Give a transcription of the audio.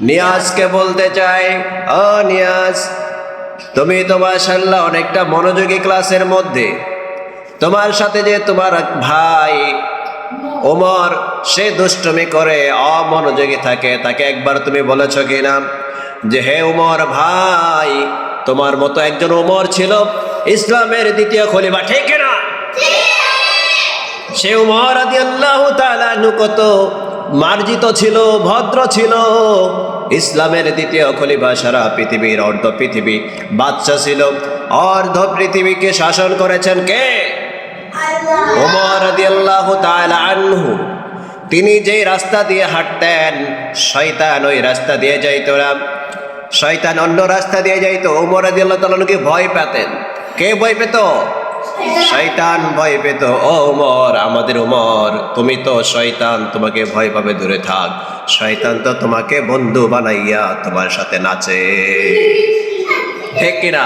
নিয়াজকে বলতে চাই অ নিয়াজ তুমি তো মাশাল্লাহ অনেকটা মনোযোগী ক্লাসের মধ্যে। তোমার সাথে যে তোমার ভাই ওমর সে দুষ্টমি করে অমনোযোগী থাকে। তাকে একবার তুমি বলেছ কি কিনা যে হে উমর ভাই তোমার মতো একজন ওমর ছিল ইসলামের দ্বিতীয় খলিফা ঠিক না সে উমর আদি আল্লাহ কত মার্জিত ছিল ভদ্র ছিল। ইসলামের দ্বিতীয় খলিফা সারা পৃথিবীর অর্ধ পৃথিবী বাচ্চা ছিল। অর্ধ পৃথিবীকে শাসন করেছেন কে? আনহু। তিনি যেই রাস্তা দিয়ে হাঁটতেন শয়তান ওই রাস্তা দিয়ে যাইতো না। শয়তান অন্য রাস্তা দিয়ে যাইতো। ওমর রাদিয়াল্লাহু তাআলাকে ভয় পেতেন। কে ভয় পেত? শয়তান ভয় পেত। ও ওমর আমাদের ওমর তুমি তো শয়তান, তোমাকে ভয় পাবে, দূরে থাক। শয়তান তো তোমাকে বন্ধু বানাইয়া তোমার সাথে নাচে। ঠিক কিনা?